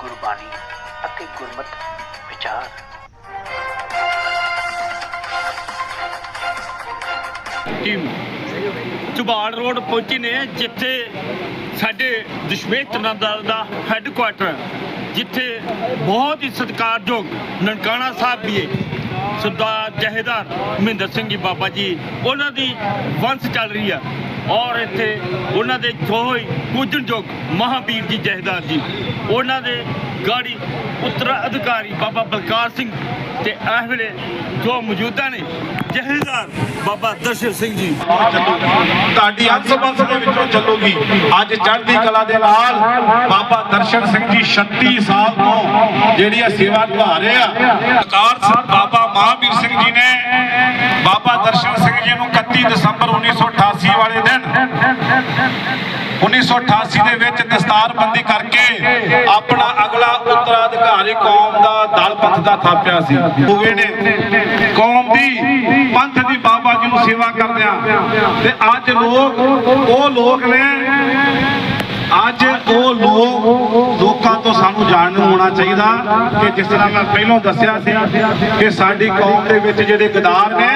ਗੁਰਬਾਣੀ ਅਤੇ ਗੁਰਮਤ ਵਿਚਾਰ। Team ਚੁਬਾੜ road ਪਹੁੰਚੀ ਨੇ, ਜਿੱਥੇ ਸਾਡੇ ਦਸ਼ਮੇਸ਼ ਤਨੰਦਲ ਦਾ ਹੈੱਡਕੁਆਟਰ ਜਿੱਥੇ ਬਹੁਤ ਹੀ ਸਤਿਕਾਰਯੋਗ ਨਨਕਾਣਾ ਸਾਹਿਬ ਵੀ ਹੈ। ਸਰਦਾਰ ਜਹੇਦਾਰ ਮਹਿੰਦਰ ਸਿੰਘ ਜੀ ਬਾਬਾ ਜੀ, ਉਹਨਾਂ ਦੀ ਵੰਸ਼ ਚੱਲ ਰਹੀ ਆ ਔਰ ਇੱਥੇ ਉਹਨਾਂ ਦੇ ਜੋ ਹੀ ਪੂਜਨਯੋਗ ਮਹਾਵੀਰ ਜੀ ਜਹੇਦਾਰ ਜੀ, ਉਹਨਾਂ ਦੇ ਗਾੜੀ ਉੱਤਰ ਅਧਿਕਾਰੀ ਬਾਬਾ ਬਲਕਾਰ ਸਿੰਘ ਤੇ ਇਸ ਵੇਲੇ ਜੋ ਮੌਜੂਦਾ ਨੇ ਜਹੇਦਾਰ ਬਾਬਾ ਦਰਸ਼ਨ ਸਿੰਘ ਜੀ। ਤੁਹਾਡੀ ਅੰਸ ਬੰਸ ਦੇ ਵਿੱਚੋਂ ਚੱਲੂਗੀ। ਅੱਜ ਚੜ੍ਹਦੀ ਕਲਾ ਦੇ ਨਾਲ ਬਾਬਾ ਦਰਸ਼ਨ ਸਿੰਘ ਜੀ 36 ਸਾਲ ਤੋਂ ਜਿਹੜੀ ਇਹ ਸੇਵਾ ਨਿਭਾ ਰਹੇ ਆ। ਸਰਕਾਰ ਸ- ਬਾਬਾ ਮਹਾਵੀਰ ਸਿੰਘ ਜੀ ਨੇ ਬਾਬਾ ਦਰਸ਼ਨ ਸਿੰਘ ਜੀ ਨੂੰ 31 ਦਸੰਬਰ 1988 ਵਾਲੇ ਦਿਨ 1988 ਦੇ ਵਿੱਚ ਦਸਤਾਰਬੰਦੀ ਕਰਕੇ ਆਪਣਾ ਅਗਲਾ ਉੱਤਰਾਧਿਕਾਰੀ ਕੌਮ ਦਾ ਦਲ ਪੰਥ ਦਾ ਥਾਪਿਆ ਸੀ। ਹੋਏ ਨੇ ਕੌਮ ਦੀ, ਪੰਥ ਦੀ ਬਾਬਾ ਜੀ ਨੂੰ ਸੇਵਾ ਕਰਦਿਆਂ। ਤੇ ਅੱਜ ਲੋਕ, ਉਹ ਲੋਕ ਨੇ ਅੱਜ ਉਹ ਲੋਕ ਲੋਕਾਂ ਤੋਂ ਸਾਨੂੰ ਜਾਣਨ ਹੋਣਾ ਚਾਹੀਦਾ ਕਿ ਜਿਸ ਤਰ੍ਹਾਂ ਮੈਂ ਪਹਿਲਾਂ ਦੱਸਿਆ ਸੀ ਕਿ ਸਾਡੀ ਕੌਮ ਦੇ ਵਿੱਚ ਜਿਹੜੇ ਗਦਾਰ ਨੇ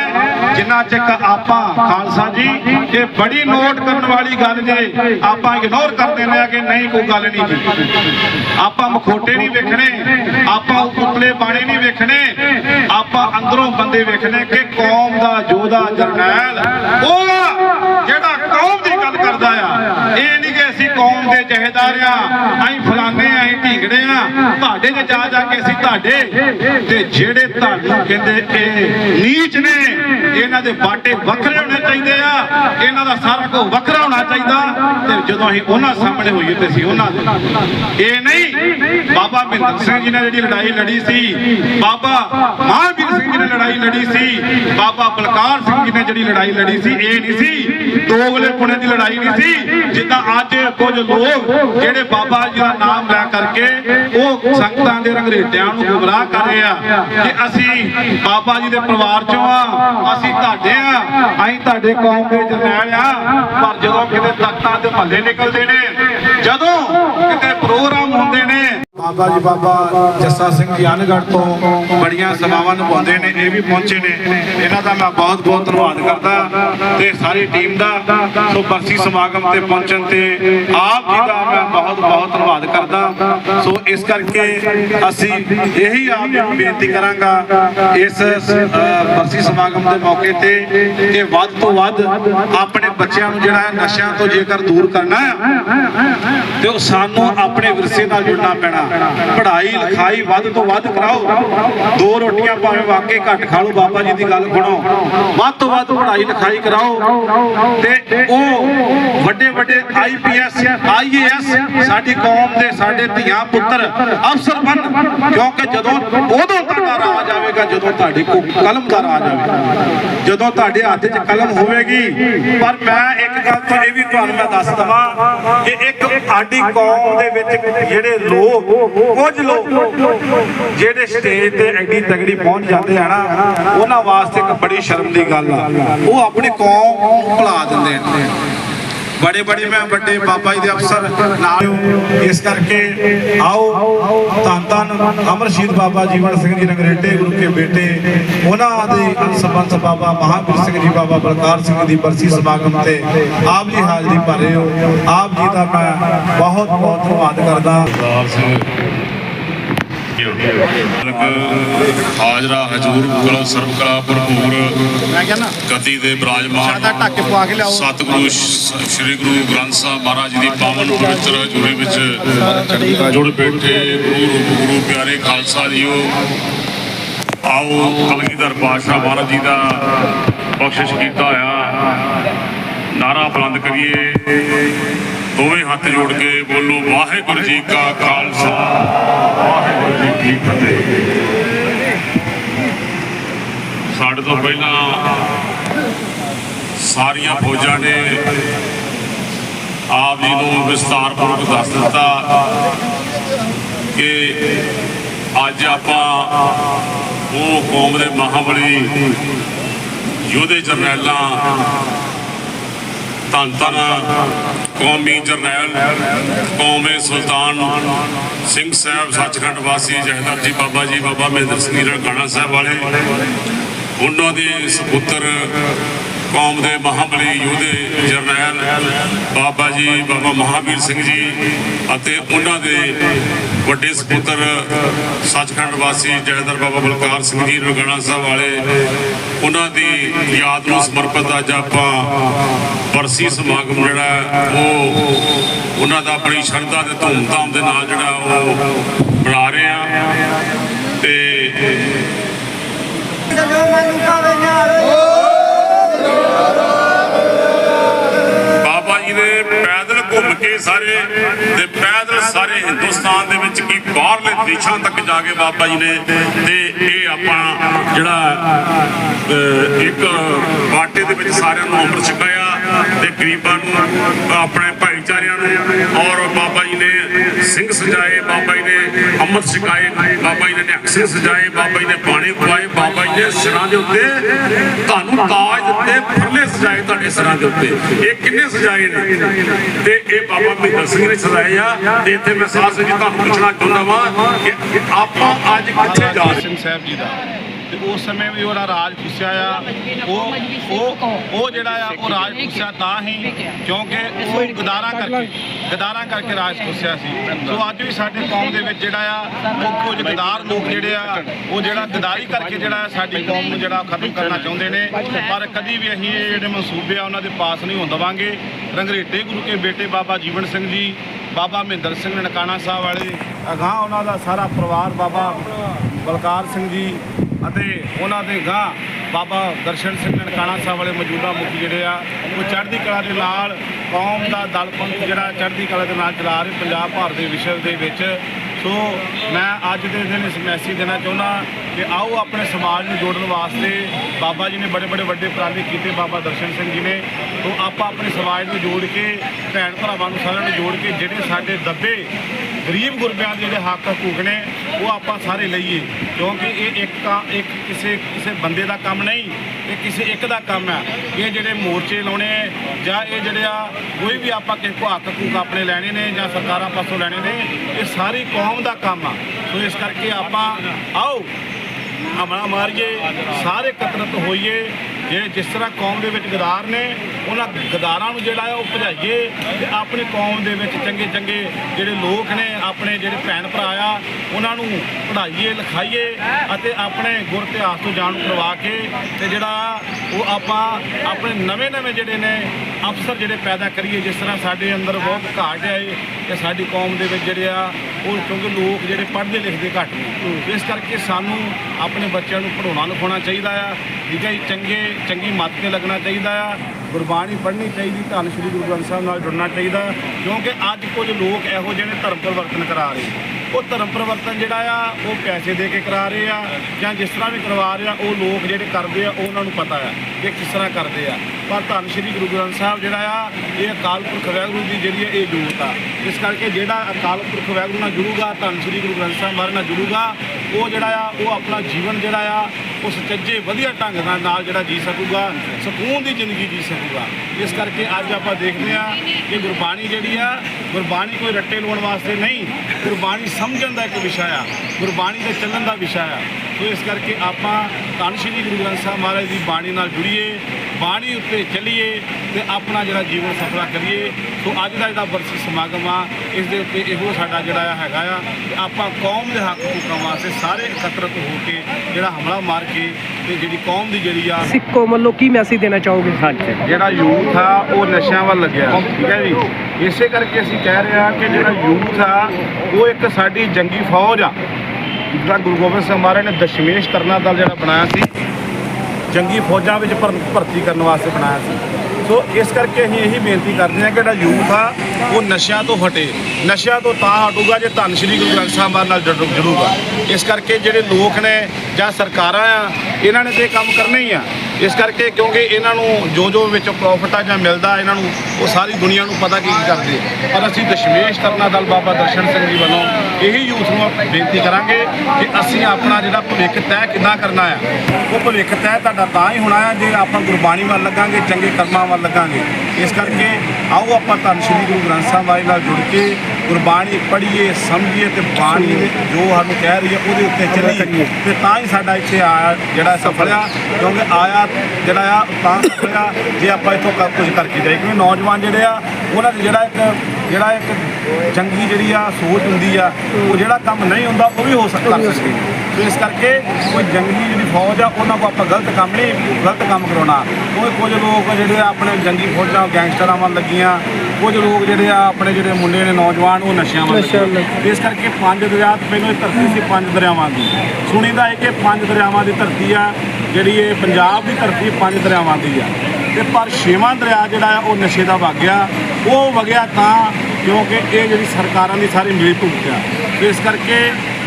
ਜਿੰਨਾ ਚੱਕ ਆਪਾਂ ਖਾਲਸਾ ਜੀ, ਇਹ ਬੜੀ ਨੋਟ ਕਰਨ ਵਾਲੀ ਗੱਲ ਜੇ ਆਪਾਂ ਇਗਨੋਰ ਕਰਦੇ ਨੇ ਕਿ ਨਹੀਂ, ਕੋਈ ਗੱਲ ਨਹੀਂ ਜੀ। ਆਪਾਂ ਮਖੋਟੇ ਨਹੀਂ ਵੇਖਣੇ, ਆਪਾਂ ਉਤਲੇ ਬਾਣੇ ਨਹੀਂ ਵੇਖਣੇ, ਆਪਾਂ ਅੰਦਰੋਂ ਬੰਦੇ ਵੇਖਣੇ ਕਿ ਕੌਮ ਦਾ ਯੋਧਾ ਜਰਨੈਲ ਉਹ ਆ ਜਿਹੜਾ ਕੌਮ ਦੀ ਗੱਲ ਕਰਦਾ ਆ ਇਹ ਨਹੀਂ ਕਿ ਅਸੀਂ ਕੌਮ ਦੇ ਜਹੇਦਾਰ ਆ ਅਸੀਂ ਆ। ਤੁਹਾਡੇ 'ਚ ਜਾ ਜਾ ਕੇ ਅਸੀਂ ਤੁਹਾਡੇ। ਤੇ ਜਿਹੜੇ ਤੁਹਾਨੂੰ ਕਹਿੰਦੇ ਇਹ ਨੀਚ ਨੇ, ਇਹਨਾਂ ਦੇ ਬਾਟੇ ਵੱਖਰੇ ਹੋਣੇ ਚਾਹੀਦੇ ਆ। ਇਹਨਾਂ ਦਾ ਸਾਰਾ ਕੁਝ ਵੱਖਰਾ ਹੋਣਾ ਚਾਹੀਦਾ। ਤੇ ਜਦੋਂ ਅਸੀਂ ਉਹਨਾਂ ਸਾਹਮਣੇ ਹੋਈਏ ਤੇ ਅਸੀਂ ਉਹਨਾਂ ਦੇ ਇਹ ਨਹੀਂ, ਬਾਬਾ ਮਹਿੰਦਰ ਸਿੰਘ ਜੀ ਨੇ ਜਿਹੜੀ ਲੜਾਈ ਲੜੀ ਸੀ, ਬਾਬਾ ਮਹਾਂਵੀਰ ਸਿੰਘ ਜੀ ਨੇ ਲੜਾਈ ਲੜੀ ਸੀ, ਬਾਬਾ ਬਲਕਾਰ ਸਿੰਘ ਜੀ ਨੇ ਜਿਹੜੀ ਲੜਾਈ ਲੜੀ ਸੀ, ਇਹ ਨਹੀਂ ਸੀ। ਦੋਗਲੇ ਪੁਣੇ ਦੀ ਲੜਾਈ ਨਹੀਂ ਸੀ, ਜਿੱਦਾਂ ਅੱਜ ਕੁਝ ਲੋਕ ਜਿਹੜੇ ਬਾਬਾ ਜੀ ਦਾ ਨਾਮ ਲੈ ਕਰਕੇ ਉਹ ਸੰਗਤਾਂ ਦੇ ਰੰਗਰੇਟਿਆਂ ਨੂੰ ਗੁੰਮਰਾਹ ਕਰ ਰਹੇ ਆ ਕਿ ਅਸੀਂ ਬਾਬਾ ਜੀ ਦੇ ਪਰਿਵਾਰ ਚੋਂ ਆ, ਅਸੀਂ ਤੁਹਾਡੇ ਆ, ਅਸੀਂ ਤੁਹਾਡੇ ਕੌਮ ਦੇ ਜਰਨੈਲ ਆ, ਪਰ ਜਦੋਂ ਕਿਤੇ ਤਖਤਾਂ ਤੇ ਮਹੱਲੇ ਨਿਕਲਦੇ ਨੇ, ਜਦੋਂ ਕਿਤੇ ਪ੍ਰੋਗਰਾਮ ਹੁੰਦੇ ਨੇ ਬਾਬਾ ਜੀ, ਬਾਬਾ ਜੱਸਾ ਸਿੰਘ ਜੀ ਅਨਗੜ ਤੋਂ ਬੜੀਆਂ ਸੇਵਾਵਾਂ ਨਿਭਾਉਂਦੇ ਨੇ, ਇਹ ਵੀ ਪਹੁੰਚੇ ਨੇ। ਇਹਨਾਂ ਦਾ ਮੈਂ ਬਹੁਤ ਬਹੁਤ ਧੰਨਵਾਦ ਕਰਦਾ ਤੇ ਸਾਰੀ ਟੀਮ ਦਾ। ਸੋ ਬਰਸੀ ਸਮਾਗਮ ਤੇ ਪਹੁੰਚਣ ਤੇ ਆਪ ਜੀ ਦਾ ਮੈਂ ਬਹੁਤ ਬਹੁਤ ਧੰਨਵਾਦ ਕਰਦਾ। ਸੋ ਇਸ ਕਰਕੇ ਅਸੀਂ ਇਹੀ ਆਪ ਜੀ ਨੂੰ ਬੇਨਤੀ ਕਰਾਂਗਾ ਇਸ ਬਰਸੀ ਸਮਾਗਮ ਦੇ ਮੌਕੇ ਤੇ ਕਿ ਵੱਧ ਤੋਂ ਵੱਧ ਆਪਣੇ ਬੱਚਿਆਂ ਨੂੰ ਜਿਹੜਾ ਹੈ ਨਸ਼ਿਆਂ ਤੋਂ ਜੇਕਰ ਦੂਰ ਕਰਨਾ ਹੈ, ਤੇ ਉਹ ਸਾਨੂੰ ਆਪਣੇ ਵਿਰਸੇ ਨਾਲ ਜੁੜਨਾ ਪੈਣਾ। ਪੜ੍ਹਾਈ ਲਿਖਾਈ ਵੱਧ ਤੋਂ ਵੱਧ ਕਰਾਓ। ਦੋ ਰੋਟੀਆਂ ਭਾਵੇਂ ਵਾਕੇ ਘੱਟ ਖਾ ਲਓ, ਬਾਬਾ ਜੀ ਦੀ ਗੱਲ ਸੁਣੋ ਵੱਧ ਤੋਂ ਵੱਧ ਪੜ੍ਹਾਈ ਲਿਖਾਈ ਕਰਾਓ। ਤੇ ਉਹ ਵੱਡੇ ਵੱਡੇ ਆਈਪੀਐਸ ਆਈਏਐਸ ਸਾਡੀ ਕੌਮ ਦੇ ਸਾਡੇ ਧੀਆਂ ਪੁੱਤਰ ਅਫਸਰ ਬਣ ਕਿਉਂਕਿ ਜਦੋਂ ਉਦੋਂ ਤੁਹਾਡਾ ਰਾਜ ਆਵੇਗਾ, ਜਦੋਂ ਤੁਹਾਡੇ ਕੋਲ ਕਲਮ ਦਾ ਰਾਜ ਆਵੇਗਾ। ਜਦੋਂ ਤੁਹਾਡੇ ਹੱਥ 'ਚ ਕਲਮ ਹੋਵੇਗੀ, ਪਰ ਮੈਂ ਇੱਕ ਗੱਲ ਤੋਂ ਇਹ ਵੀ ਤੁਹਾਨੂੰ ਮੈਂ ਦੱਸ ਦਵਾਂ ਕਿ ਇੱਕ ਸਾਡੀ ਕੌਮ ਦੇ ਵਿੱਚ ਜਿਹੜੇ ਲੋਕ ਕੁਝ ਲੋਕ ਜਿਹੜੇ ਸਟੇਜ ਤੇ ਐਡੀ ਤਗੜੀ ਪਹੁੰਚ ਜਾਂਦੇ ਆ ਨਾ, ਉਹਨਾਂ ਵਾਸਤੇ ਇੱਕ ਬੜੀ ਸ਼ਰਮ ਦੀ ਗੱਲ ਆ। ਉਹ ਆਪਣੀ ਕੌਮ ਨੂੰ ਭੁਲਾ ਦਿੰਦੇ ਨੇ ਬੜੇ ਬੜੇ ਮੈਂ ਵੱਡੇ ਬਾਬਾ ਜੀ ਦੇ ਅਫਸਰ ਨਾਲ ਇਸ ਕਰਕੇ ਆਓ, ਧੰਨ ਧੰਨ ਅਮਰਸ਼ੀਦ ਬਾਬਾ ਜੀਵਨ ਸਿੰਘ ਜੀ ਨਗਰੇਟੇ, ਗੁਰੂ ਕੇ ਬੇਟੇ, ਉਹਨਾਂ ਦੇ ਅੰਸਬੰਸ ਬਾਬਾ ਮਹਾਵੀਰ ਸਿੰਘ ਜੀ, ਬਾਬਾ ਬਲਕਾਰ ਸਿੰਘ ਦੀ ਬਰਸੀ ਸਮਾਗਮ ਤੇ ਆਪ ਜੀ ਹਾਜ਼ਰੀ ਭਰ ਰਹੇ ਹੋ। ਆਪ ਜੀ ਦਾ ਮੈਂ ਬਹੁਤ ਬਹੁਤ ਧੰਨਵਾਦ ਕਰਦਾ। ਸਿੰਘ ਹਾਜ਼ਰਾ ਹਜੂਰ ਕਲਾ ਸਰਬ ਕਲਾ ਭਰਪੂਰ ਗਤੀ ਦੇ ਬਰਾਜਮਾਨ ਸਤਿਗੁਰੂ ਸ੍ਰੀ ਗੁਰੂ ਗ੍ਰੰਥ ਸਾਹਿਬ ਮਹਾਰਾਜ ਦੀ ਪਾਵਨ ਪਵਿੱਤਰ ਹਜੂਰੇ ਵਿੱਚ ਜੁੜ ਬੈਠੇ ਗੁਰੂ ਰੂਪ ਗੁਰੂ ਪਿਆਰੇ ਖਾਲਸਾ ਜੀਓ। ਆਓ ਕਲਗੀਧਰ ਪਾਤਸ਼ਾਹ ਮਹਾਰਾਜ ਜੀ ਦਾ ਬਖਸ਼ਿਸ਼ ਕੀਤਾ ਹੋਇਆ। ਨਾਰਾ ਬੁਲੰਦ ਕਰੀਏ। ਦੋਵੇਂ ਹੱਥ ਜੋੜ ਕੇ ਬੋਲੋ, ਵਾਹਿਗੁਰੂ ਜੀ ਕਾ ਖਾਲਸਾ। ਵਾਹਿਗੁਰੂ ਜੀ ਕੀ ਫਤਿਹ ਸਾਡੇ ਤੋਂ ਪਹਿਲਾਂ ਸਾਰੀਆਂ ਫੌਜਾਂ ਨੇ ਆਪ ਜੀ ਨੂੰ ਵਿਸਤਾਰਪੂਰਵਕ ਦੱਸ ਦਿੱਤਾ ਕਿ ਅੱਜ ਆਪਾਂ ਉਹ ਕੌਮ ਦੇ ਮਹਾਬਲੀ ਯੋਧੇ ਜਰਨੈਲਾਂ ਧੰਨ ਧੰਨ ਕੌਮੀ ਜਰਨੈਲ ਕੌਮੇ ਸੁਲਤਾਨ ਸਿੰਘ ਸਾਹਿਬ, ਸੱਚਖੰਡ ਵਾਸੀ ਜਹਦਰ ਜੀ ਬਾਬਾ ਜੀ, ਬਾਬਾ ਮਹਿੰਦਰ ਸਿੰਘ ਜੀ ਸਾਹਿਬ ਵਾਲੇ। ਉਹਨਾਂ ਦੇ ਸੁਪੁੱਤਰ ਕੌਮ ਦੇ ਮਹਾਬਲੀ ਯੋਧੇ ਜਰਨੈਲ ਬਾਬਾ ਜੀ, ਬਾਬਾ ਮਹਾਵੀਰ ਸਿੰਘ ਜੀ ਅਤੇ ਉਹਨਾਂ ਦੇ ਵੱਡੇ ਸੁਪੁੱਤਰ ਸੱਚਖੰਡ ਵਾਸੀ ਜਹਦਰ ਬਾਬਾ ਬਲਕਾਰ ਸਿੰਘ ਜੀ ਰਗਣਾ ਸਾਹਿਬ ਵਾਲੇ, ਉਹਨਾਂ ਦੀ ਯਾਦ ਨੂੰ ਸਮਰਪਿਤ ਅੱਜ ਆਪਾਂ ਬਰਸੀ ਸਮਾਗਮ ਜਿਹੜਾ ਉਹ ਉਹਨਾਂ ਦਾ ਆਪਣੀ ਸ਼ਰਧਾ ਤੇ ਧੂਮਧਾਮ ਦੇ ਨਾਲ ਜਿਹੜਾ ਉਹ ਬਣਾ ਰਹੇ ਆ ਤੇ ਬਾਬਾ ਜੀ ਨੇ ਪੈਦਲ ਘੁੰਮ ਕੇ ਸਾਰੇ ਤੇ ਪੈਦਲ ਸਾਰੇ ਹਿੰਦੁਸਤਾਨ ਦੇ ਵਿੱਚ ਕੀ ਬਾਹਰਲੇ ਦੇਸ਼ਾਂ ਤੱਕ ਜਾ ਕੇ ਬਾਬਾ ਜੀ ਨੇ ਤੇ ਇਹ ਆਪਾਂ ਜਿਹੜਾ ਇੱਕ ਬਾਟੇ ਦੇ ਵਿੱਚ ਸਾਰਿਆਂ ਨੂੰ ਅੰਮ੍ਰਿਤ ਛਕਾਇਆ ਤੇ ਗਰੀਬਾਂ ਨੂੰ, ਆਪਣੇ ਭਾਈਚਾਰਿਆਂ ਨੂੰ ਔਰ ਬਾਬਾ ਜੀ ਨੇ ਸਿੰਘ ਸਜਾਏ, ਬਾਬਾ ਜੀ ਨੇ ਅੰਮ੍ਰਿਤ ਛਕਾਏ, ਬਾਬਾ ਜੀ ਨੇ ਨਿਹੰਗ ਸਿੰਘ ਸਜਾਏ, ਬਾਬਾ ਜੀ ਨੇ ਪਾਣੀ ਖਵਾਏ, ਬਾਬਾ ਜੀ ਨੇ ਸਿਰਾਂ ਦੇ ਉੱਤੇ ਤੁਹਾਨੂੰ ਤਾਜ ਫੁੱਲੇ ਸਜਾਏ ਤੁਹਾਡੇ ਸਿਰਾਂ ਦੇ ਉੱਤੇ? ਇਹ ਕਿੰਨੇ ਸਜਾਏ ਨੇ? ਤੇ ਇਹ ਬਾਬਾ ਮਹਿੰਦਰ ਸਿੰਘ ਨੇ ਸਜਾਏ ਆ। ਤੇ ਇੱਥੇ ਮੈਂ ਸਾਧ ਸੰਗਤ ਤੁਹਾਨੂੰ ਪੁੱਛਣਾ ਚਾਹੁੰਦਾ ਵਾਂ ਕਿ ਆਪਾਂ ਅੱਜ ਕਿੱਥੇ ਜਾ ਰਹੇ? ਸਿੰਘ ਸਾਹਿਬ ਜੀ ਦਾ। ਤੇ ਉਸ ਸਮੇਂ ਵੀ ਉਹਦਾ ਰਾਜ ਪੁੱਛਿਆ ਆ। ਉਹ ਉਹ ਉਹ ਜਿਹੜਾ ਆ, ਉਹ ਰਾਜ ਪੁੱਛਿਆ ਤਾਂ ਹੀ ਕਿਉਂਕਿ ਉਹ ਗਦਾਰਾਂ ਕਰਕੇ ਗਦਾਰਾਂ ਕਰਕੇ ਰਾਜ ਪੁੱਛਿਆ ਸੀ। ਸੋ ਅੱਜ ਵੀ ਸਾਡੇ ਕੌਮ ਦੇ ਵਿੱਚ ਜਿਹੜਾ ਆ, ਉਹ ਕੁਝ ਗਦਾਰ ਲੋਕ ਜਿਹੜੇ ਆ, ਉਹ ਜਿਹੜਾ ਗਦਾਰੀ ਕਰਕੇ ਜਿਹੜਾ ਸਾਡੀ ਕੌਮ ਨੂੰ ਜਿਹੜਾ ਖਤਮ ਕਰਨਾ ਚਾਹੁੰਦੇ ਨੇ। ਪਰ ਕਦੀ ਵੀ ਅਸੀਂ ਇਹ ਜਿਹੜੇ ਮਨਸੂਬੇ ਆ, ਉਹਨਾਂ ਦੇ ਪਾਸ ਨਹੀਂ ਹੋਣ ਦੇਵਾਂਗੇ। ਰੰਗਰੇਟੇ ਗੁਰੂ ਕੇ ਬੇਟੇ ਬਾਬਾ ਜੀਵਨ ਸਿੰਘ ਜੀ ਬਾਬਾ ਮਹਿੰਦਰ ਸਿੰਘ ਨਨਕਾਣਾ ਸਾਹਿਬ ਵਾਲੇ ਅਗਾਂਹ ਉਹਨਾਂ ਦਾ ਸਾਰਾ ਪਰਿਵਾਰ ਬਾਬਾ ਬਲਕਾਰ ਸਿੰਘ ਜੀ ਅਤੇ ਉਹਨਾਂ ਦੇ ਗਾਂ ਬਾਬਾ ਦਰਸ਼ਨ ਸਿੰਘ ਨਨਕਾਣਾ ਸਾਹਿਬ ਵਾਲੇ ਮੌਜੂਦਾ ਮੁਖੀ ਜਿਹੜੇ ਆ, ਉਹ ਚੜ੍ਹਦੀ ਕਲਾ ਦੇ ਨਾਲ ਕੌਮ ਦਾ ਦਲ ਪੰਥ ਜਿਹੜਾ ਚੜ੍ਹਦੀ ਕਲਾ ਦੇ ਨਾਲ ਚਲਾ ਰਹੇ ਪੰਜਾਬ ਭਾਰਤ ਦੇ ਵਿਸ਼ਵ ਦੇ ਵਿੱਚ ਸੋ ਮੈਂ ਅੱਜ ਦੇ ਦਿਨ ਇਸ ਮੈਸੇਜ ਦੇਣਾ ਚਾਹੁੰਦਾ ਕਿ ਆਓ ਆਪਣੇ ਸਮਾਜ ਨੂੰ ਜੋੜਨ ਵਾਸਤੇ ਬਾਬਾ ਜੀ ਨੇ ਬੜੇ ਬੜੇ ਵੱਡੇ ਉਪਰਾਲੇ ਕੀਤੇ, ਬਾਬਾ ਦਰਸ਼ਨ ਸਿੰਘ ਜੀ ਨੇ। ਸੋ ਆਪਾਂ ਆਪਣੇ ਸਮਾਜ ਨੂੰ ਜੋੜ ਕੇ, ਭੈਣ ਭਰਾਵਾਂ ਨੂੰ ਸਾਰਿਆਂ ਨੂੰ ਜੋੜ ਕੇ, ਜਿਹੜੇ ਸਾਡੇ ਦੱਬੇ ਗਰੀਬ ਗੁਰਬਿਆਂ ਦੇ ਜਿਹੜੇ ਹੱਕ ਹਕੂਕ ਨੇ ਉਹ ਆਪਾਂ ਸਾਰੇ ਲਈਏ, ਕਿਉਂਕਿ ਇਹ ਇੱਕ ਕਾ- ਇੱਕ ਕਿਸੇ ਕਿਸੇ ਬੰਦੇ ਦਾ ਕੰਮ ਨਹੀਂ, ਇਹ ਕਿਸੇ ਇੱਕ ਦਾ ਕੰਮ ਹੈ ਇਹ ਜਿਹੜੇ ਮੋਰਚੇ ਲਾਉਣੇ ਜਾਂ ਇਹ ਜਿਹੜੇ ਆ, ਕੋਈ ਵੀ ਆਪਾਂ ਕਿਸੇ ਕੋ ਹੱਕ ਹਕੂਕ ਆਪਣੇ ਲੈਣੇ ਨੇ, ਜਾਂ ਸਰਕਾਰਾਂ ਪਾਸੋਂ ਲੈਣੇ ਨੇ, ਇਹ ਸਾਰੀ ਕੌਮ ਦਾ ਕੰਮ ਆ। ਸੋ ਇਸ ਕਰਕੇ ਆਪਾਂ ਆਓ, ਹਮਲਾ ਮਾਰੀਏ, ਸਾਰੇ ਕਤਰਤ ਹੋਈਏ ਜਿਹੜੇ ਜਿਸ ਤਰ੍ਹਾਂ ਕੌਮ ਦੇ ਵਿੱਚ ਗਦਾਰ ਨੇ, ਉਹਨਾਂ ਗਦਾਰਾਂ ਨੂੰ ਜਿਹੜਾ ਹੈ ਉਹ ਭਜਾਈਏ ਤੇ ਆਪਣੀ ਕੌਮ ਦੇ ਵਿੱਚ ਚੰਗੇ ਚੰਗੇ ਜਿਹੜੇ ਲੋਕ ਨੇ, ਆਪਣੇ ਜਿਹੜੇ ਭੈਣ ਭਰਾ ਆ, ਉਹਨਾਂ ਨੂੰ ਪੜ੍ਹਾਈਏ, ਲਿਖਾਈਏ ਅਤੇ ਆਪਣੇ ਗੁਰ ਇਤਿਹਾਸ ਤੋਂ ਜਾਣੂ ਕਰਵਾ ਕੇ ਤੇ ਜਿਹੜਾ ਉਹ ਆਪਾਂ ਆਪਣੇ ਨਵੇਂ ਨਵੇਂ ਜਿਹੜੇ ਨੇ ਅਫਸਰ ਜਿਹੜੇ ਪੈਦਾ ਕਰੀਏ ਜਿਸ ਤਰ੍ਹਾਂ ਸਾਡੇ ਅੰਦਰ ਬਹੁਤ ਘਾਟ ਆਏ ਤੇ ਸਾਡੀ ਕੌਮ ਦੇ ਵਿੱਚ ਜਿਹੜੇ ਆ ਉਹ ਕਿਉਂਕਿ ਲੋਕ ਜਿਹੜੇ ਪੜ੍ਹਦੇ ਲਿਖਦੇ ਘੱਟ ਨੇ। ਇਸ ਕਰਕੇ ਸਾਨੂੰ ਆਪਣੇ ਬੱਚਿਆਂ ਨੂੰ ਪੜਾਉਣਾ ਲਿਖਾਉਣਾ ਚਾਹੀਦਾ ਆ। ਠੀਕ ਹੈ ਚੰਗੇ ਚੰਗੀ ਮੱਤ ਤੇ ਲੱਗਣਾ ਚਾਹੀਦਾ ਆ। ਗੁਰਬਾਣੀ ਪੜ੍ਹਨੀ ਚਾਹੀਦੀ ਧੰਨ ਸ਼੍ਰੀ ਗੁਰੂ ਗ੍ਰੰਥ ਸਾਹਿਬ ਨਾਲ ਜੁੜਨਾ ਚਾਹੀਦਾ ਕਿਉਂਕਿ ਅੱਜ ਕੁਝ ਲੋਕ ਇਹੋ ਜਿਹੇ ਨੇ ਧਰਮ ਪਰਿਵਰਤਨ ਕਰਾ ਰਹੇ ਉਹ ਧਰਮ ਪਰਿਵਰਤਨ ਜਿਹੜਾ ਆ, ਉਹ ਪੈਸੇ ਦੇ ਕੇ ਕਰਾ ਰਹੇ ਆ ਜਾਂ ਜਿਸ ਤਰ੍ਹਾਂ ਵੀ ਕਰਵਾ ਰਹੇ ਆ, ਉਹ ਲੋਕ ਜਿਹੜੇ ਕਰਦੇ ਆ, ਉਹ ਉਹਨਾਂ ਨੂੰ ਪਤਾ ਆ ਕਿ ਕਿਸ ਤਰ੍ਹਾਂ ਕਰਦੇ ਆ। ਪਰ ਧੰਨ ਸ਼੍ਰੀ ਗੁਰੂ ਗ੍ਰੰਥ ਸਾਹਿਬ ਜਿਹੜਾ ਆ, ਇਹ ਅਕਾਲ ਪੁਰਖ ਵਾਹਿਗੁਰੂ ਦੀ ਜਿਹੜੀ ਹੈ ਇਹ ਜੋਤ ਆ। ਇਸ ਕਰਕੇ ਜਿਹੜਾ ਅਕਾਲ ਪੁਰਖ ਵਾਹਿਗੁਰੂ ਨਾਲ ਜੁੜੂਗਾ, ਧੰਨ ਸ਼੍ਰੀ ਗੁਰੂ ਗ੍ਰੰਥ ਸਾਹਿਬ ਮਹਾਰਾਜ ਨਾਲ ਜੁੜੂਗਾ, ਉਹ ਜਿਹੜਾ ਆ, ਉਹ ਆਪਣਾ ਜੀਵਨ ਜਿਹੜਾ ਆ, ਉਹ ਸੁਚੱਜੇ, ਵਧੀਆ ਢੰਗ ਨਾਲ ਨਾਲ ਜਿਹੜਾ ਜੀ ਸਕੂਗਾ, ਸਕੂਨ ਦੀ ਜ਼ਿੰਦਗੀ ਜੀ ਸਕੂਗਾ। ਇਸ ਕਰਕੇ ਅੱਜ ਆਪਾਂ ਦੇਖਦੇ ਆ ਕਿ ਗੁਰਬਾਣੀ ਜਿਹੜੀ ਆ, ਗੁਰਬਾਣੀ ਕੋਈ ਰੱਟੇ ਲਾਉਣ ਵਾਸਤੇ ਨਹੀਂ, ਗੁਰਬਾਣੀ ਸਮਝਣ ਦਾ ਇੱਕ ਵਿਸ਼ਾ ਆ, ਗੁਰਬਾਣੀ ਦੇ ਚੱਲਣ ਦਾ ਵਿਸ਼ਾ ਆ। ਸੋ ਇਸ ਕਰਕੇ ਆਪਾਂ ਧੰਨ ਸ਼੍ਰੀ ਗੁਰੂ ਗ੍ਰੰਥ ਸਾਹਿਬ ਮਹਾਰਾਜ ਦੀ ਬਾਣੀ ਨਾਲ ਜੁੜੀਏ ਬਾਣੀ ਉੱਤੇ ਚੱਲੀਏ ਤੇ ਆਪਣਾ ਜਿਹੜਾ ਜੀਵਨ ਸਫਲਾ ਕਰੀਏ। ਸੋ ਅੱਜ ਦਾ ਜਿਹੜਾ ਵਰਸੀ ਸਮਾਗਮ ਆ ਇਸ ਦੇ ਉੱਤੇ ਇਹੋ ਸਾਡਾ ਜਿਹੜਾ ਆ ਹੈਗਾ ਆ ਕਿ ਆਪਾਂ ਕੌਮ ਦੇ ਹੱਕ ਹਕੂਕਾਂ ਵਾਸਤੇ ਸਾਰੇ ਇਕੱਤਰਤ ਹੋ ਕੇ ਜਿਹੜਾ ਹਮਲਾ ਮਾਰ ਕੇ ਤੇ ਜਿਹੜੀ ਕੌਮ ਦੀ ਜਿਹੜੀ ਆ ਸਿੱਖ ਕੌਮ ਵੱਲੋਂ ਕੀ ਮੈਸੇਜ ਦੇਣਾ ਚਾਹੋਗੇ? ਹਾਂਜੀ। ਜਿਹੜਾ ਯੂਥ ਆ ਉਹ ਨਸ਼ਿਆਂ ਵੱਲ ਲੱਗਿਆ। ਠੀਕ ਹੈ ਜੀ? ਇਸੇ ਕਰਕੇ ਅਸੀਂ ਕਹਿ ਰਹੇ ਆ ਕਿ ਜਿਹੜਾ ਯੂਥ ਆ ਉਹ ਇੱਕ ਸਾਡੀ ਜੰਗੀ ਫੌਜ ਆ। ਜਿਹੜਾ ਗੁਰੂ ਗੋਬਿੰਦ ਸਿੰਘ ਮਹਾਰਾਜ ਨੇ ਦਸ਼ਮੇਸ਼ ਤਰਨਾ ਦਲ ਜਿਹੜਾ ਬਣਾਇਆ ਸੀ ਜੰਗੀ ਫੌਜਾਂ ਵਿੱਚ ਭਰ- ਭਰਤੀ ਕਰਨ ਵਾਸਤੇ ਬਣਾਇਆ ਸੀ। ਸੋ ਇਸ ਕਰਕੇ ਅਸੀਂ ਇਹੀ ਬੇਨਤੀ ਕਰਦੇ ਹਾਂ ਕਿ ਜਿਹੜਾ ਯੂਥ ਆ, ਉਹ ਨਸ਼ਿਆਂ ਤੋਂ ਹਟੇ। ਨਸ਼ਿਆਂ ਤੋਂ ਤਾਂ ਹਟੂਗਾ ਜੇ ਧੰਨ ਸ਼੍ਰੀ ਗੁਰੂ ਗ੍ਰੰਥ ਸਾਹਿਬ ਮਹਾਰਾਜ ਨਾਲ ਜੁੜ- ਜੁੜੂਗਾ। ਇਸ ਕਰਕੇ ਜਿਹੜੇ ਲੋਕ ਨੇ ਜਾਂ ਸਰਕਾਰਾਂ ਆ, ਇਹਨਾਂ ਨੇ ਤੇ ਇਹ ਕੰਮ ਕਰਨੇ ਹੀ ਆ। ਇਸ ਕਰਕੇ ਕਿਉਂਕਿ ਇਹਨਾਂ ਨੂੰ ਜੋ ਜੋ ਵਿੱਚ ਪ੍ਰੋਫਿਟ ਆ ਜਾਂ ਮਿਲਦਾ ਇਹਨਾਂ ਨੂੰ, ਉਹ ਸਾਰੀ ਦੁਨੀਆ ਨੂੰ ਪਤਾ ਕੀ ਕੀ ਕਰਦੇ ਪਰ ਅਸੀਂ ਦਸ਼ਮੇਸ਼ ਤਰਨਾ ਦਲ ਬਾਬਾ ਦਰਸ਼ਨ ਸਿੰਘ ਜੀ ਵੱਲੋਂ ਇਹੀ ਯੂਥ ਨੂੰ ਬੇਨਤੀ ਕਰਾਂਗੇ ਕਿ ਅਸੀਂ ਆਪਣਾ ਜਿਹੜਾ ਭਵਿੱਖ ਤੈਅ ਕਿੱਦਾਂ ਕਰਨਾ ਆ, ਉਹ ਭਵਿੱਖ ਤੈਅ ਤੁਹਾਡਾ ਤਾਂ ਹੀ ਹੋਣਾ ਹੈ ਜੇ ਆਪਾਂ ਗੁਰਬਾਣੀ ਵੱਲ ਲੱਗਾਂਗੇ, ਚੰਗੇ ਕਰਮਾਂ ਵੱਲ ਲੱਗਾਂਗੇ। ਇਸ ਕਰਕੇ ਆਓ ਆਪਾਂ ਧੰਨ ਸ਼੍ਰੀ ਗੁਰੂ ਗ੍ਰੰਥ ਸਾਹਿਬ ਮਹਾਰਾਜ ਨਾਲ ਜੁੜ ਕੇ ਗੁਰਬਾਣੀ ਪੜ੍ਹੀਏ ਸਮਝੀਏ ਤੇ ਬਾਣੀ ਜੋ ਸਾਨੂੰ ਕਹਿ ਰਹੀ ਹੈ ਉਹਦੇ ਉੱਤੇ ਚੱਲੀਏ। ਤੇ ਤਾਂ ਹੀ ਸਾਡਾ ਇੱਥੇ ਆਇਆ ਜਿਹੜਾ ਸਫਲ ਆ ਕਿਉਂਕਿ ਆਇਆ ਜਿਹੜਾ ਆ ਤਾਂ ਸਫਲ ਆ ਜੇ ਆਪਾਂ ਇੱਥੋਂ ਕੁਝ ਕਰਕੇ ਜਾਈਏ। ਕਿਉਂਕਿ ਨੌਜਵਾਨ ਜਿਹੜੇ ਆ ਉਹਨਾਂ ਦੇ ਜਿਹੜਾ ਇੱਕ ਜਿਹੜਾ ਇੱਕ ਜੰਗੀ ਜਿਹੜੀ ਆ ਸੋਚ ਹੁੰਦੀ ਆ ਉਹ ਜਿਹੜਾ ਕੰਮ ਨਹੀਂ ਹੁੰਦਾ ਉਹ ਵੀ ਹੋ ਸਕਦਾ ਸੋ ਇਸ ਕਰਕੇ ਕੋਈ ਜੰਗੀ ਜਿਹੜੀ ਫੌਜ ਆ ਉਹਨਾਂ ਕੋ ਆਪਾਂ ਗਲਤ ਕੰਮ ਨਹੀਂ ਗਲਤ ਕੰਮ ਕਰਾਉਣਾ। ਉਹ ਕੁਝ ਲੋਕ ਜਿਹੜੇ ਆਪਣੇ ਜੰਗੀ ਫੌਜਾਂ ਗੈਂਗਸਟਰਾਂ ਵੱਲ ਲੱਗੀਆਂ। ਕੁਝ ਲੋਕ ਜਿਹੜੇ ਆ ਆਪਣੇ ਜਿਹੜੇ ਮੁੰਡੇ ਨੇ ਨੌਜਵਾਨ ਉਹ ਨਸ਼ਿਆਂ ਵੱਲ ਲੱਗੇ ਇਸ ਕਰਕੇ ਪੰਜ ਦਰਿਆ ਪਹਿਲਾਂ ਧਰਤੀ ਸੀ ਪੰਜ ਦਰਿਆਵਾਂ ਦੀ। ਸੁਣੀਦਾ ਹੈ ਕਿ ਪੰਜ ਦਰਿਆਵਾਂ ਦੀ ਧਰਤੀ ਆ ਜਿਹੜੀ ਇਹ ਪੰਜਾਬ ਦੀ ਧਰਤੀ ਪੰਜ ਦਰਿਆਵਾਂ ਦੀ ਆ। ਤੇ ਪਰ ਛੇਵਾਂ ਦਰਿਆ ਜਿਹੜਾ ਆ ਉਹ ਨਸ਼ੇ ਦਾ ਵਗਿਆ ਉਹ ਵਗਿਆ ਤਾਂ ਕਿਉਂਕਿ ਇਹ ਜਿਹੜੀ ਸਰਕਾਰਾਂ ਦੀ ਸਾਰੀ ਮਿਲੀ ਭੁਗਤ ਆ। ਇਸ ਕਰਕੇ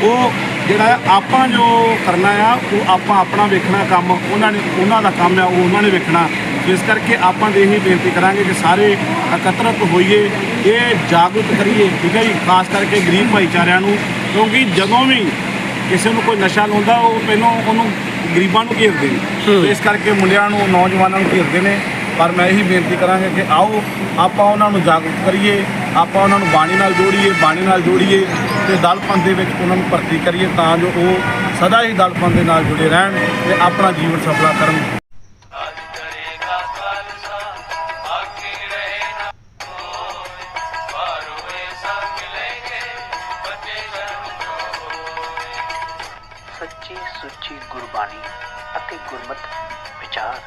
ਉਹ ਜਿਹੜਾ ਆਪਾਂ ਜੋ ਕਰਨਾ ਆ ਉਹ ਆਪਾਂ ਆਪਣਾ ਵੇਖਣਾ ਕੰਮ ਉਹਨਾਂ ਨੇ ਉਹਨਾਂ ਦਾ ਕੰਮ ਆ ਉਹ ਉਹਨਾਂ ਨੇ ਵੇਖਣਾ। ਇਸ ਕਰਕੇ ਆਪਾਂ ਦੇ ਇਹੀ ਬੇਨਤੀ ਕਰਾਂਗੇ ਕਿ ਸਾਰੇ ਇਕੱਤਰਤ ਹੋਈਏ ਇਹ ਜਾਗਰੂਕ ਕਰੀਏ ਠੀਕ ਹੈ ਜੀ? ਖਾਸ ਕਰਕੇ ਗਰੀਬ ਭਾਈਚਾਰਿਆਂ ਨੂੰ ਕਿਉਂਕਿ ਜਦੋਂ ਵੀ ਕਿਸੇ ਨੂੰ ਕੋਈ ਨਸ਼ਾ ਲਾਉਂਦਾ ਉਹ ਪਹਿਲਾਂ ਉਹਨੂੰ ਗਰੀਬਾਂ ਨੂੰ ਘੇਰਦੇ ਨੇ। ਇਸ ਕਰਕੇ ਮੁੰਡਿਆਂ ਨੂੰ ਨੌਜਵਾਨਾਂ ਨੂੰ ਘੇਰਦੇ ਨੇ। ਪਰ ਮੈਂ ਇਹੀ ਬੇਨਤੀ ਕਰਾਂਗਾ ਕਿ ਆਓ, ਆਪਾਂ ਉਹਨਾਂ ਨੂੰ ਜਾਗਰੂਕ ਕਰੀਏ, ਆਪਾਂ ਉਹਨਾਂ ਨੂੰ ਬਾਣੀ ਨਾਲ ਜੋੜੀਏ, ਬਾਣੀ ਨਾਲ ਜੋੜੀਏ ਤੇ ਦਲਪੰਥ ਦੇ ਵਿੱਚ ਉਹਨਾਂ ਨੂੰ ਭਰਤੀ ਕਰੀਏ ਤਾਂ ਜੋ ਉਹ ਸਦਾ ਹੀ ਦਲਪੰਥ ਦੇ ਨਾਲ ਜੁੜੇ ਰਹਿਣ ਤੇ ਆਪਣਾ ਜੀਵਨ ਸਫਲਾ ਕਰਨ। ਸੱਚੀ ਸੁੱਚੀ ਗੁਰਬਾਣੀ ਅਤੇ ਗੁਰਮਤ ਵਿਚਾਰ।